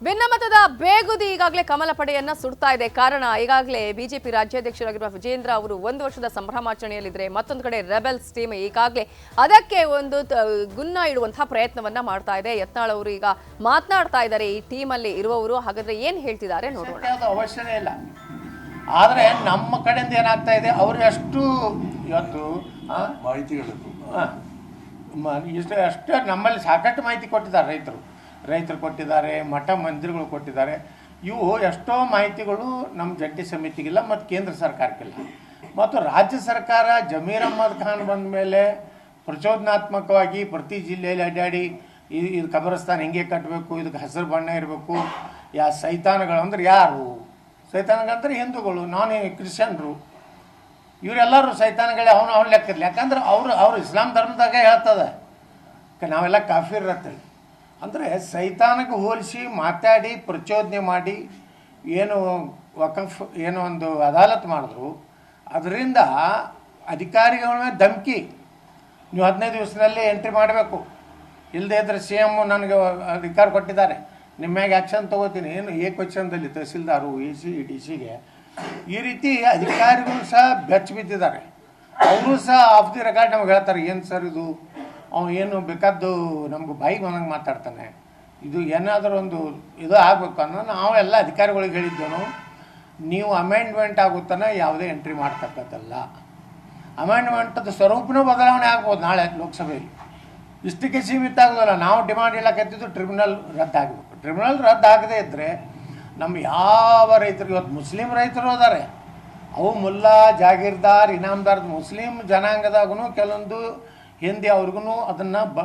ಭಿನ್ನಮತದ ಬೇಗುದಿ ಈಗಾಗಲೇ ಕಮಲ ಪಡೆಯನ್ನ ಸುಡ್ತಾ ಇದೆ. ಕಾರಣ ಈಗಾಗಲೇ ಬಿಜೆಪಿ ರಾಜ್ಯಾಧ್ಯಕ್ಷರಾಗಿರುವ ವಿಜೇಂದ್ರ ಅವರು ಒಂದು ವರ್ಷದ ಸಂಭ್ರಮಾಚರಣೆಯಲ್ಲಿದ್ದರೆ ಮತ್ತೊಂದು ಕಡೆ ರೆಬೆಲ್ಸ್ ಟೀಮ್ ಈಗಾಗಲೇ ಅದಕ್ಕೆ ಒಂದು ತ- ಗುನ್ನ ಇಡುವಂತಹ ಪ್ರಯತ್ನವನ್ನ ಮಾಡ್ತಾ ಇದೆ. ಯತ್ನಾಳ್ ಅವರು ಈಗ ಮಾತನಾಡ್ತಾ ಇದ್ದಾರೆ ಈ ಟೀಮ್ ಅಲ್ಲಿ ಇರುವವರು. ಹಾಗಾದ್ರೆ ಏನ್ ಹೇಳ್ತಿದ್ದಾರೆ ನೋಡೋಣ. ಅವಶ್ಯನೇ ಇಲ್ಲ. ಆದರೆ ನಮ್ಮ ಕಡೆಯಿಂದ ಏನಾಗ್ತಾ ಇದೆ? ಅವರು ಎಷ್ಟು ಇವತ್ತು ಮಾಹಿತಿಗಳು ಇಷ್ಟು ಅಷ್ಟೇ ನಮ್ಮಲ್ಲಿ ಸಾಕಷ್ಟು ಮಾಹಿತಿ ಕೊಟ್ಟಿದ್ದಾರೆ ರೈತರು. ರೈತರು ಕೊಟ್ಟಿದ್ದಾರೆ, ಮಠ ಮಂದಿರಗಳು ಕೊಟ್ಟಿದ್ದಾರೆ. ಇವು ಎಷ್ಟೋ ಮಾಹಿತಿಗಳು ನಮ್ಮ ಜಂಟಿ ಸಮಿತಿಗಿಲ್ಲ, ಮತ್ತು ಕೇಂದ್ರ ಸರ್ಕಾರಕ್ಕಿಲ್ಲ. ಮತ್ತು ರಾಜ್ಯ ಸರ್ಕಾರ ಜಮೀರ್ ಅಹ್ಮದ್ ಖಾನ್ ಬಂದ ಮೇಲೆ ಪ್ರಚೋದನಾತ್ಮಕವಾಗಿ ಪ್ರತಿ ಜಿಲ್ಲೆಯಲ್ಲಿ ಅಡ್ಡಾಡಿ ಇದು ಇದು ಕಬರಸ್ತಾನ ಹಿಂಗೆ ಕಟ್ಟಬೇಕು ಇದಕ್ಕೆ ಹಸಿರು ಬಣ್ಣ ಇರಬೇಕು. ಯಾ ಸೈತಾನಗಳು ಅಂದ್ರೆ ಯಾರು? ಸೈತಾನಗಳಂದ್ರೆ ಹಿಂದೂಗಳು, ನಾನ್ ಕ್ರಿಶ್ಚಿಯನ್ರು. ಇವರೆಲ್ಲರೂ ಸೈತಾನಗಳೇ, ಅವನು ಅವ್ನು ಲೆಕ್ಕಿರ್ಲಿ ಯಾಕಂದ್ರೆ ಅವರು ಅವರು ಇಸ್ಲಾಂ ಧರ್ಮದಾಗ ಹೇಳ್ತದೆ. ನಾವೆಲ್ಲ ಕಾಫಿರ್ ಇರತ್ತೇಳಿ ಅಂದರೆ ಸೈತಾನಕ್ಕೆ ಹೋಲಿಸಿ ಮಾತಾಡಿ, ಪ್ರಚೋದನೆ ಮಾಡಿ, ಏನು ವಕಫ್, ಏನೋ ಒಂದು ಅದಾಲತ್ ಮಾಡಿದ್ರು, ಅದರಿಂದ ಅಧಿಕಾರಿಗಳ ಮೇಲೆ ಧಮಕಿ. ನೀವು ಹದಿನೈದು ದಿವಸದಲ್ಲಿ ಎಂಟ್ರಿ ಮಾಡಬೇಕು. ಇಲ್ಲದೇ ಇದ್ರೆ ಸಿ ಎಂ ನನಗೆ ಅಧಿಕಾರ ಕೊಟ್ಟಿದ್ದಾರೆ. ನಿಮ್ಮ ಮ್ಯಾಗೆ ಆ್ಯಕ್ಷನ್ ತೊಗೋತೀನಿ. ಏನು ಏ ಕ್ವಶನ್ದಲ್ಲಿ ತಹಸೀಲ್ದಾರು ಎ ಸಿ ಡಿ ಸಿಗೆ ಈ ರೀತಿ ಅಧಿಕಾರಿಗಳು ಸಹ ಬೆಚ್ಚ ಬಿದ್ದಿದ್ದಾರೆ. ಅವರು ಸಹ ಆಫ್ ದಿ ರೆಕಾರ್ಡ್ ನಮ್ಗೆ ಹೇಳ್ತಾರೆ, ಏನು ಸರ್ ಇದು? ಅವ್ನು ಏನು ಬೇಕಾದ್ದು ನಮ್ಗೆ ಬಾಯಿಗೆ ಬಂದಂಗೆ ಮಾತಾಡ್ತಾನೆ. ಇದು ಏನಾದರೂ ಒಂದು ಇದು ಆಗಬೇಕು ಅನ್ನೋ ನಾವು ಎಲ್ಲ ಅಧಿಕಾರಿಗಳಿಗೆ ಹೇಳಿದ್ದೇನು ನೀವು ಅಮೆಂಡ್ಮೆಂಟ್ ಆಗುತ್ತಾನೆ ಯಾವುದೇ ಎಂಟ್ರಿ ಮಾಡ್ತಕ್ಕದ್ದಲ್ಲ ಅಮೆಂಡ್ಮೆಂಟದ ಸ್ವರೂಪನೂ ಬದಲಾವಣೆ ಆಗ್ಬೋದು ನಾಳೆ ಲೋಕಸಭೆಯಲ್ಲಿ. ಇಷ್ಟಕ್ಕೆ ಸೀಮಿತ ಆಗೋದಲ್ಲ, ನಾವು ಡಿಮಾಂಡ್ ಹೇಳಕತ್ತಿದ್ದು ಟ್ರಿಬ್ಯುನಲ್ ರದ್ದಾಗಬೇಕು. ಟ್ರಿಬ್ಯುನಲ್ ರದ್ದಾಗದೇ ಇದ್ದರೆ ನಮ್ಮ ಯಾವ ರೈತರು ಇವತ್ತು ಮುಸ್ಲಿಂ ರೈತರು ಅದಾರೆ. ಅವು ಮುಲ್ಲಾ, ಜಾಗೀರ್ದಾರ್ ಇನಾಮ್ದಾರ್ದು ಮುಸ್ಲಿಂ ಜನಾಂಗದಾಗೂ ಕೆಲವೊಂದು ಹಿಂದೆ ಅವ್ರಿಗೂ ಅದನ್ನು ಬ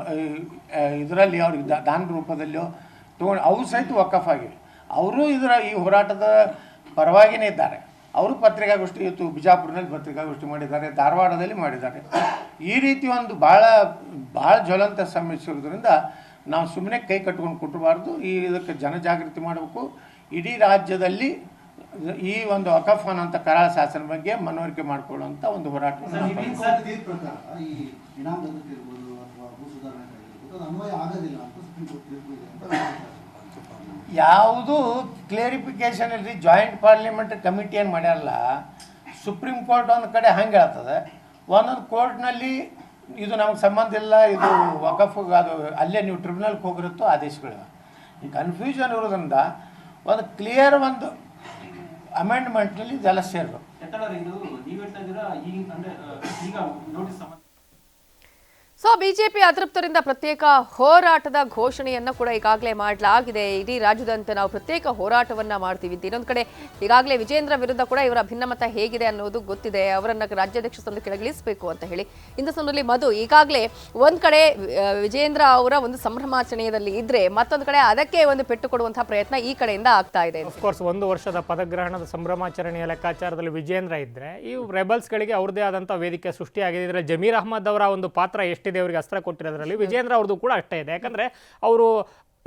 ಇದರಲ್ಲಿ ಅವ್ರಿಗೆ ದಾನ ರೂಪದಲ್ಲಿಯೋ ತೊಗೊಂಡು ಅವು ಸಹಿತ ವಕಫ್ ಆಗಿವೆ ಅವರು ಇದರ ಈ ಹೋರಾಟದ ಪರವಾಗಿಯೇ ಇದ್ದಾರೆ. ಅವರು ಪತ್ರಿಕಾಗೋಷ್ಠಿ, ಇವತ್ತು ಬಿಜಾಪುರದಲ್ಲಿ ಪತ್ರಿಕಾಗೋಷ್ಠಿ ಮಾಡಿದ್ದಾರೆ, ಧಾರವಾಡದಲ್ಲಿ ಮಾಡಿದ್ದಾರೆ. ಈ ರೀತಿ ಒಂದು ಭಾಳ ಭಾಳ ಜ್ವಲಂತ ಸಮಸ್ಯೆ ನಾವು ಸುಮ್ಮನೆ ಕೈ ಕಟ್ಕೊಂಡು ಕೊಟ್ಟಬಾರ್ದು ಈ ಇದಕ್ಕೆ ಜನಜಾಗೃತಿ ಮಾಡಬೇಕು. ಇಡೀ ರಾಜ್ಯದಲ್ಲಿ ಈ ಒಂದು ಅಕಫಾನ್ ಅಂತ ಕರಾಳ ಶಾಸನ ಬಗ್ಗೆ ಮನವರಿಕೆ ಮಾಡಿಕೊಳ್ಳುವಂತ ಒಂದು ಹೋರಾಟ. ಯಾವುದು ಕ್ಲಿಯರಿಫಿಕೇಶನ್ ಇಲ್ರಿ ಜಾಯಿಂಟ್ ಪಾರ್ಲಿಮೆಂಟ್ ಕಮಿಟಿ ಏನು ಮಾಡ್ಯಾರಲ್ಲ ಸುಪ್ರೀಂ ಕೋರ್ಟ್ ಒಂದು ಕಡೆ ಹಂಗೆ ಹೇಳ್ತದೆ. ಒಂದೊಂದು ಕೋರ್ಟ್ನಲ್ಲಿ ಇದು ನಮಗೆ ಸಂಬಂಧ ಇಲ್ಲ ಇದು ವಕಫ್ ಅದು ಅಲ್ಲೇ ನೀವು ಟ್ರಿಬ್ಯುನಲ್ಗೆ ಹೋಗಿರುತ್ತೋ ಆದೇಶಗಳಿವೆ ಈ ಕನ್ಫ್ಯೂಷನ್ ಇರೋದ್ರಿಂದ ಒಂದು ಕ್ಲಿಯರ್ ಒಂದು ಅಮೆಂಡ್ಮೆಂಟ್ನಲ್ಲಿ ಇದೆಲ್ಲ ಸೇರಬೇಕು. ಸೊ ಬಿಜೆಪಿ ಅತೃಪ್ತರಿಂದ ಪ್ರತ್ಯೇಕ ಹೋರಾಟದ ಘೋಷಣೆಯನ್ನು ಕೂಡ ಈಗಾಗಲೇ ಮಾಡಲಾಗಿದೆ. ಇಡೀ ರಾಜ್ಯದಂತೆ ನಾವು ಪ್ರತ್ಯೇಕ ಹೋರಾಟವನ್ನ ಮಾಡ್ತೀವಿ. ಅಂತ ಇನ್ನೊಂದು ಕಡೆ ಈಗಾಗಲೇ ವಿಜೇಂದ್ರ ವಿರುದ್ಧ ಕೂಡ ಇವರ ಭಿನ್ನಮತ ಹೇಗಿದೆ ಅನ್ನೋದು ಗೊತ್ತಿದೆ. ಅವರನ್ನ ರಾಜ್ಯಾಧ್ಯಕ್ಷ ಸ್ಥಾನಕ್ಕೆ ಕೆಳಗಿಳಿಸಬೇಕು ಅಂತ ಹೇಳಿ. ಇಂಥ ಸಂದರ್ಭದಲ್ಲಿ ಮಧು, ಈಗಾಗಲೇ ಒಂದ್ ಕಡೆ ವಿಜೇಂದ್ರ ಅವರ ಒಂದು ಸಂಭ್ರಮಾಚರಣೆಯಲ್ಲಿ ಇದ್ರೆ ಮತ್ತೊಂದು ಕಡೆ ಅದಕ್ಕೆ ಒಂದು ಪೆಟ್ಟು ಕೊಡುವಂತಹ ಪ್ರಯತ್ನ ಈ ಕಡೆಯಿಂದ ಆಗ್ತಾ ಇದೆ. ಕೋರ್ಸ್ ಒಂದು ವರ್ಷದ ಪದಗ್ರಹಣದ ಸಂಭ್ರಮಾಚರಣೆಯ ಲೆಕ್ಕಾಚಾರದಲ್ಲಿ ವಿಜೇಂದ್ರ ಇದ್ರೆ, ಈ ರೆಬಲ್ಸ್ಗಳಿಗೆ ಅವ್ರದ್ದೇ ಆದಂತಹ ವೇದಿಕೆ ಸೃಷ್ಟಿಯಾಗಿದೆ. ಇದರಲ್ಲಿ ಜಮೀರ್ ಅಹ್ಮದ್ ಅವರ ಒಂದು ಪಾತ್ರ ಎಷ್ಟಿದೆ ಅವರಿಗೆ ಅಸ್ತ್ರ ಕೊಟ್ಟಿರೋದ್ರಲ್ಲಿ. ವಿಜೇಂದ್ರ ಅವ್ರದ್ದು ಕೂಡ ಅಷ್ಟೇ ಇದೆ. ಯಾಕಂದ್ರೆ ಅವರು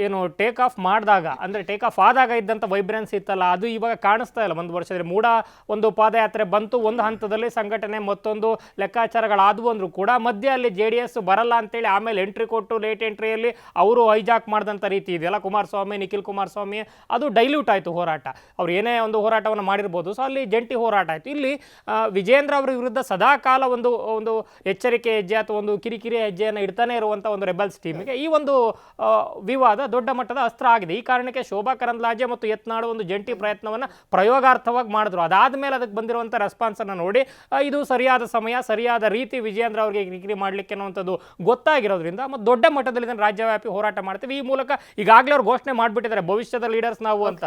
ಏನು ಟೇಕ್ ಆಫ್ ಮಾಡಿದಾಗ, ಅಂದರೆ ಟೇಕ್ ಆಫ್ ಆದಾಗ ಇದ್ದಂಥ ವೈಬ್ರೆನ್ಸ್ ಇತ್ತಲ್ಲ, ಅದು ಇವಾಗ ಕಾಣಿಸ್ತಾ ಇಲ್ಲ. ಒಂದು ವರ್ಷದಲ್ಲಿ ಮೂಡ, ಒಂದು ಪಾದಯಾತ್ರೆ ಬಂತು, ಒಂದು ಹಂತದಲ್ಲಿ ಸಂಘಟನೆ ಮತ್ತೊಂದು ಲೆಕ್ಕಾಚಾರಗಳಾದವು ಅಂದರೂ ಕೂಡ ಮಧ್ಯೆ ಅಲ್ಲಿ ಜೆ ಡಿ ಎಸ್ ಬರಲ್ಲ ಅಂತೇಳಿ ಆಮೇಲೆ ಎಂಟ್ರಿ ಕೊಟ್ಟು ಲೇಟ್ ಎಂಟ್ರಿಯಲ್ಲಿ ಅವರು ಹೈಜಾಕ್ ಮಾಡಿದಂಥ ರೀತಿ ಇದೆಯಲ್ಲ ಕುಮಾರಸ್ವಾಮಿ, ನಿಖಿಲ್ ಕುಮಾರಸ್ವಾಮಿ, ಅದು ಡೈಲ್ಯೂಟ್ ಆಯಿತು ಹೋರಾಟ. ಅವ್ರು ಏನೇ ಒಂದು ಹೋರಾಟವನ್ನು ಮಾಡಿರ್ಬೋದು ಸೊ ಅಲ್ಲಿ ಜಂಟಿ ಹೋರಾಟ ಆಯಿತು. ಇಲ್ಲಿ ವಿಜೇಂದ್ರ ಅವರ ವಿರುದ್ಧ ಸದಾಕಾಲ ಒಂದು ಒಂದು ಎಚ್ಚರಿಕೆ ಹೆಜ್ಜೆ ಅಥವಾ ಒಂದು ಕಿರಿಕಿರಿ ಹೆಜ್ಜೆಯನ್ನು ಇಡ್ತಾನೆ ಇರುವಂಥ ಒಂದು ರೆಬಲ್ಸ್ ಟೀಮಿಗೆ ಈ ಒಂದು ವಿವಾದ ದೊಡ್ಡ ಮಟ್ಟದ ಅಸ್ತ್ರ ಆಗಿದೆ. ಈ ಕಾರಣಕ್ಕೆ ಶೋಭಾ ಕರಂದ್ಲಾಜೆ ಮತ್ತು ಯತ್ನಾಡು ಒಂದು ಜಂಟಿ ಪ್ರಯತ್ನವನ್ನು ಪ್ರಯೋಗಾರ್ಥವಾಗಿ ಮಾಡಿದ್ರು. ಅದಾದ ಮೇಲೆ ಅದಕ್ಕೆ ಬಂದಿರುವಂಥ ರೆಸ್ಪಾನ್ಸನ್ನು ನೋಡಿ ಇದು ಸರಿಯಾದ ಸಮಯ ಸರಿಯಾದ ರೀತಿ ವಿಜೇಂದ್ರ ಅವರಿಗೆ ಕಿರಿಕಿರಿ ಮಾಡಲಿಕ್ಕೆ ಅನ್ನುವಂಥದ್ದು ಗೊತ್ತಾಗಿರೋದ್ರಿಂದ ಮತ್ತು ದೊಡ್ಡ ಮಟ್ಟದಲ್ಲಿ ಇದನ್ನು ರಾಜ್ಯವ್ಯಾಪಿ ಹೋರಾಟ ಮಾಡ್ತೀವಿ. ಈ ಮೂಲಕ ಈಗಾಗಲೇ ಅವ್ರು ಘೋಷಣೆ ಮಾಡಿಬಿಟ್ಟಿದ್ದಾರೆ ಭವಿಷ್ಯದ ಲೀಡರ್ಸ್ ನಾವು ಅಂತ.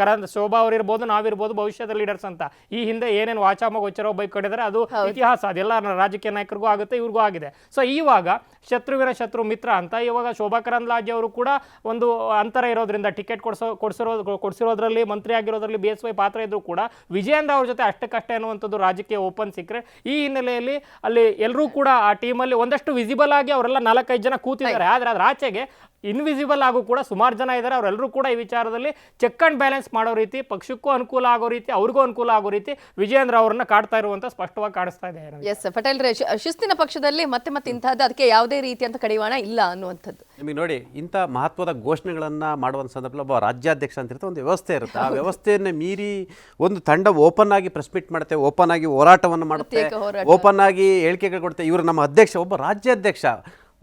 ಕರಂದ್ ಶೋಭಾ ಅವರಿರ್ಬೋದು ನಾವಿರ್ಬೋದು ಭವಿಷ್ಯದ ಲೀಡರ್ಸ್ ಅಂತ. ಈ ಹಿಂದೆ ಏನೇನು ವಾಚಾಮ ಗೋಚರ ಬೈಕ್ ಕಡಿದ್ರೆ ಅದು ಇತಿಹಾಸ ಅದೆಲ್ಲ ರಾಜಕೀಯ ನಾಯಕರಿಗೂ ಆಗುತ್ತೆ ಇವ್ರಿಗೂ ಆಗಿದೆ. ಸೊ ಇವಾಗ ಶತ್ರುವಿನ ಶತ್ರು ಮಿತ್ರ ಅಂತ ಇವಾಗ ಶೋಭಾ ಕರಂದ್ಲಾಜೆ ಅವರು ಕೂಡ ಒಂದು ಅಂತರ ಇರೋದ್ರಿಂದ ಟಿಕೆಟ್ ಕೊಡಿಸೋ ಕೊಡಿಸಿರೋ ಕೊಡಿಸಿರೋದ್ರಲ್ಲಿ ಮಂತ್ರಿ ಆಗಿರೋದ್ರಲ್ಲಿ ಬಿ ಎಸ್ ವೈ ಪಾತ್ರ ಇದ್ರು ಕೂಡ ವಿಜಯೇಂದ್ರ ಅವ್ರ ಜೊತೆ ಅಷ್ಟಕ್ಕಷ್ಟೇ ಅನ್ನುವಂಥದ್ದು ರಾಜಕೀಯ ಓಪನ್ ಸೀಕ್ರೆಟ್ ಈ ಹಿನ್ನೆಲೆಯಲ್ಲಿ ಅಲ್ಲಿ ಎಲ್ಲರೂ ಕೂಡ ಆ ಟೀಮಲ್ಲಿ ಒಂದಷ್ಟು ವಿಸಿಬಲ್ ಆಗಿ ಅವರೆಲ್ಲ ನಾಲ್ಕೈದು ಜನ ಕೂತಿದ್ದಾರೆ. ಆದರೆ ಅದರ ಆಚೆಗೆ ಇನ್ವಿಸಿಬಲ್ ಆಗು ಕೂಡ ಸುಮಾರು ಜನ ಇದ್ದಾರೆ ಅವರೆಲ್ಲರೂ ಕೂಡ ಈ ವಿಚಾರದಲ್ಲಿ ಚೆಕ್ ಆ್ಯಂಡ್ ಬ್ಯಾಲೆನ್ಸ್ ಮಾಡೋ ರೀತಿ ಪಕ್ಷಕ್ಕೂ ಅನುಕೂಲ ಆಗೋ ರೀತಿ ಅವ್ರಿಗೂ ಅನುಕೂಲ ಆಗೋ ರೀತಿ ವಿಜಯೇಂದ್ರ ಅವರನ್ನ ಕಾಡ್ತಾ ಇರುವಂತ ಸ್ಪಷ್ಟವಾಗಿ ಕಾಣಿಸ್ತಾ ಇದೆ ಎಸ್ ಪಟೇಲ್ ರೇ ಶಿಸ್ತಿನ ಪಕ್ಷದಲ್ಲಿ ಮತ್ತೆ ಮತ್ತೆ ಇಂತಹದ್ದು ಅದಕ್ಕೆ ಯಾವುದೇ ರೀತಿ ಅಂತ ಕಡಿವಾಣ ಇಲ್ಲ ಅನ್ನುವಂಥದ್ದು. ನಿಮಗೆ ನೋಡಿ ಇಂಥ ಮಹತ್ವದ ಘೋಷಣೆಗಳನ್ನು ಮಾಡುವ ಸಂದರ್ಭದಲ್ಲಿ ಒಬ್ಬ ರಾಜ್ಯಾಧ್ಯಕ್ಷ ಅಂತ ಇರುತ್ತೆ ಒಂದು ವ್ಯವಸ್ಥೆ ಇರುತ್ತೆ. ಆ ವ್ಯವಸ್ಥೆಯನ್ನು ಮೀರಿ ಒಂದು ತಂಡ ಓಪನ್ ಆಗಿ ಪ್ರೆಸ್ ಮೀಟ್ ಮಾಡುತ್ತೆ ಓಪನ್ ಆಗಿ ಹೋರಾಟವನ್ನು ಮಾಡುತ್ತೆ ಓಪನ್ ಆಗಿ ಹೇಳಿಕೆಗಳು ಕೊಡುತ್ತೆ. ಇವರು ನಮ್ಮ ಅಧ್ಯಕ್ಷ ಒಬ್ಬ ರಾಜ್ಯಾಧ್ಯಕ್ಷ.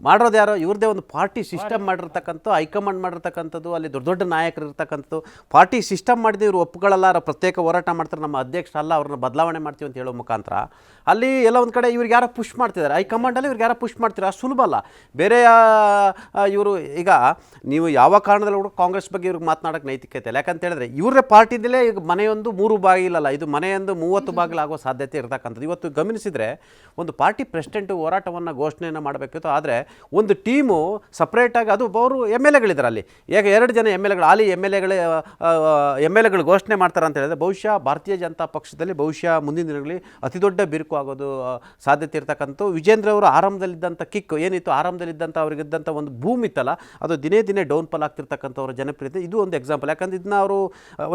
ಮಾಡೋದು ಯಾರೋ ಇವ್ರದ್ದೇ ಒಂದು ಪಾರ್ಟಿ ಸಿಸ್ಟಮ್ ಮಾಡಿರ್ತಕ್ಕಂಥ ಹೈಕಮಾಂಡ್ ಮಾಡಿರ್ತಕ್ಕಂಥದ್ದು ಅಲ್ಲಿ ದೊಡ್ಡ ದೊಡ್ಡ ನಾಯಕರು ಇರ್ತಕ್ಕಂಥದ್ದು ಪಾರ್ಟಿ ಸಿಸ್ಟಮ್ ಮಾಡಿದ ಇವರು ಒಪ್ಪುಗಳಲ್ಲ ಅವರ ಪ್ರತ್ಯೇಕ ಹೋರಾಟ ಮಾಡ್ತಾರೆ ನಮ್ಮ ಅಧ್ಯಕ್ಷ ಅಲ್ಲ ಅವ್ರನ್ನ ಬದಲಾವಣೆ ಮಾಡ್ತೀವಿ ಅಂತ ಹೇಳೋ ಮುಖಾಂತರ ಅಲ್ಲಿ ಎಲ್ಲ ಒಂದು ಕಡೆ ಇವ್ರಿಗೆ ಯಾರೋ ಪುಷ್ ಮಾಡ್ತಿದ್ದಾರೆ. ಹೈಕಮಾಂಡಲ್ಲಿ ಇವ್ರಿಗೆ ಯಾರೋ ಪುಷ್ ಮಾಡ್ತೀರ ಅಷ್ಟು ಸುಲಭ ಅಲ್ಲ. ಬೇರೆ ಇವರು ಈಗ ನೀವು ಯಾವ ಕಾರಣದಲ್ಲಿ ಕೂಡ ಕಾಂಗ್ರೆಸ್ ಬಗ್ಗೆ ಇವ್ರಿಗೆ ಮಾತನಾಡೋಕ್ಕೆ ನೈತಿಕತೆ ಇಲ್ಲ. ಯಾಕಂತ ಹೇಳಿದ್ರೆ ಇವರೇ ಪಾರ್ಟಿದಲ್ಲೇ ಈಗ ಮನೆಯೊಂದು ಮೂರು ಬಾಗಿಲಲ್ಲ ಇದು ಮನೆಯೊಂದು ಮೂವತ್ತು ಬಾಗಿಲಾಗೋ ಸಾಧ್ಯತೆ ಇರತಕ್ಕಂಥದ್ದು. ಇವತ್ತು ಗಮನಿಸಿದರೆ ಒಂದು ಪಾರ್ಟಿ ಪ್ರೆಸಿಡೆಂಟು ಹೋರಾಟವನ್ನು ಘೋಷಣೆಯನ್ನು ಮಾಡಬೇಕಿತ್ತು. ಆದರೆ ಒಂದು ಟೀಮು ಸಪ್ರೇಟಾಗಿ ಅದು ಅವರು ಎಂ ಎಲ್ ಎಗಳಿದ್ದಾರೆ ಅಲ್ಲಿ. ಈಗ ಎರಡು ಜನ ಎಂ ಎಲ್ ಎಗಳು ಅಲ್ಲಿ ಎಂ ಎಲ್ ಎಗಳ ಎಂ ಎಲ್ ಎಗಳು ಘೋಷಣೆ ಮಾಡ್ತಾರೆ ಅಂತ ಹೇಳಿದ್ರೆ ಬಹುಶಃ ಭಾರತೀಯ ಜನತಾ ಪಕ್ಷದಲ್ಲಿ ಬಹುಶಃ ಮುಂದಿನ ದಿನಗಳಲ್ಲಿ ಅತಿ ದೊಡ್ಡ ಬಿರುಕು ಆಗೋದು ಸಾಧ್ಯತೆ ಇರ್ತಕ್ಕಂಥ ವಿಜೇಂದ್ರ ಅವರು ಆರಂಭದಲ್ಲಿದ್ದಂಥ ಕಿಕ್ ಏನಿತ್ತು, ಆರಂಭದಲ್ಲಿದ್ದಂಥ ಅವರಿಗಿದ್ದಂಥ ಒಂದು ಭೂಮಿ ಇತ್ತಲ್ಲ, ಅದು ದಿನೇ ದಿನೇ ಡೌನ್ ಫಾಲ್ ಆಗ್ತಿರ್ತಕ್ಕಂಥವ್ರ ಜನಪ್ರಿಯತೆ. ಇದು ಒಂದು ಎಕ್ಸಾಂಪಲ್ ಯಾಕಂದ್ರೆ ಇದನ್ನ ಅವರು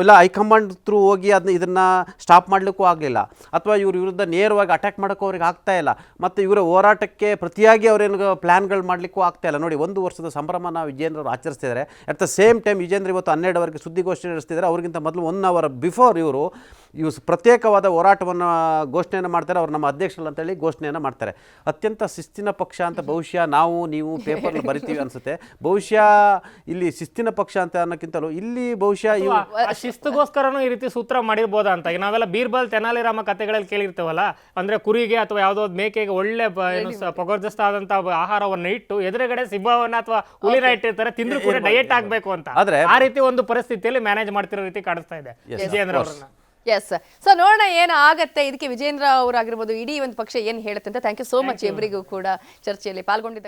ಇಲ್ಲ, ಹೈಕಮಾಂಡ್ ಥ್ರೂ ಹೋಗಿ ಅದನ್ನ ಇದನ್ನು ಸ್ಟಾಪ್ ಮಾಡಲಿಕ್ಕೂ ಆಗಲಿಲ್ಲ. ಅಥವಾ ಇವ್ರ ವಿರುದ್ಧ ನೇರವಾಗಿ ಅಟ್ಯಾಕ್ ಮಾಡೋಕ್ಕೂ ಅವ್ರಿಗೆ ಆಗ್ತಾ ಇಲ್ಲ. ಮತ್ತು ಇವರ ಹೋರಾಟಕ್ಕೆ ಪ್ರತಿಯಾಗಿ ಅವರೇನು ಪ್ಲ್ಯಾನ್ಗಳು ಮಾಡಲಿಕ್ಕೂ ಆಗ್ತಾ ಇಲ್ಲ. ನೋಡಿ, ಒಂದು ವರ್ಷದ ಸಂಭ್ರಮ ವಿಜೇಂದ್ರ ಅವರು ಆಚರಿಸ್ತಿದ್ದಾರೆ. At the same time Vijendra ಇವತ್ತು ಹನ್ನೆರಡುವರೆಗೆ ಸುದ್ದಿಗೋಷ್ಠಿ ನಡೆಸ್ತಿದ್ದಾರೆ. ಅವ್ರಿಗಿಂತ ಮೊದಲು ಒನ್ ಅವರ್ ಬಿಫೋರ್ ಇವರು ಇವು ಸ್- ಪ್ರತ್ಯೇಕವಾದ ಹೋರಾಟವನ್ನು ಘೋಷಣೆಯನ್ನು ಮಾಡ್ತಾರೆ. ಅವ್ರು ನಮ್ಮ ಅಧ್ಯಕ್ಷರು ಅಂತೇಳಿ ಘೋಷಣೆಯನ್ನು ಮಾಡ್ತಾರೆ. ಅತ್ಯಂತ ಶಿಸ್ತಿನ ಪಕ್ಷ ಅಂತ ಬಹುಶಃ ನಾವು, ನೀವು ಪೇಪರ್ ಬರಿತೀವಿ ಅನ್ಸುತ್ತೆ. ಬಹುಶಃ ಇಲ್ಲಿ ಶಿಸ್ತಿನ ಪಕ್ಷ ಅಂತ ಅನ್ನೋಕ್ಕಿಂತಲೂ ಇಲ್ಲಿ ಬಹುಶಃ ಇವು ಶಿಸ್ತುಗೋಸ್ಕರನೂ ಈ ರೀತಿ ಸೂತ್ರ ಮಾಡಿರ್ಬೋದಾ ಅಂತ. ಈಗ ನಾವೆಲ್ಲ ಬೀರ್ಬಲ್ ತೆನಾಲಿರಾಮ ಕಥೆಗಳಲ್ಲಿ ಕೇಳಿರ್ತೇವಲ್ಲ, ಅಂದ್ರೆ ಕುರಿಗೆ ಅಥವಾ ಯಾವುದೋ ಮೇಕೆಗೆ ಒಳ್ಳೆ ಬ- ಆಹಾರ ಆಹಾರವನ್ನ ಇಟ್ಟು ಎದುರುಗಡೆ ಸಿಂಹವನ್ನ ಅಥವಾ ಹುಲಿನ ಇಟ್ಟಿರ್ತಾರೆ ತಿಂದ್ರು ಕೂಡ ಡಯಟ್ ಆಗ್ಬೇಕು ಅಂತ. ಆದ್ರೆ- ಆ ರೀತಿ ಒಂದು ಪರಿಸ್ಥಿತಿಯಲ್ಲಿ ಮ್ಯಾನೇಜ್ ಮಾಡ್ತಿರೋ ರೀತಿ ಕಾಣಿಸ್ತಾ ಇದೆ. ವಿಜಯೇಂದ್ರ ಅವರನ್ನ. ಎಸ್ ಸೊ ನೋಡೋಣ ಏನು ಆಗತ್ತೆ. ಇದಕ್ಕೆ ವಿಜೇಂದ್ರ ಅವರಾಗಿರ್ಬೋದು ಇಡೀ ಒಂದು ಪಕ್ಷ ಏನು ಹೇಳುತ್ತೆ ಅಂತ. ಥ್ಯಾಂಕ್ ಯು ಸೋ ಮಚ್ ಎವರಿಗೂ ಕೂಡ ಚರ್ಚೆಯಲ್ಲಿ ಪಾಲ್ಗೊಂಡಿದ್ದ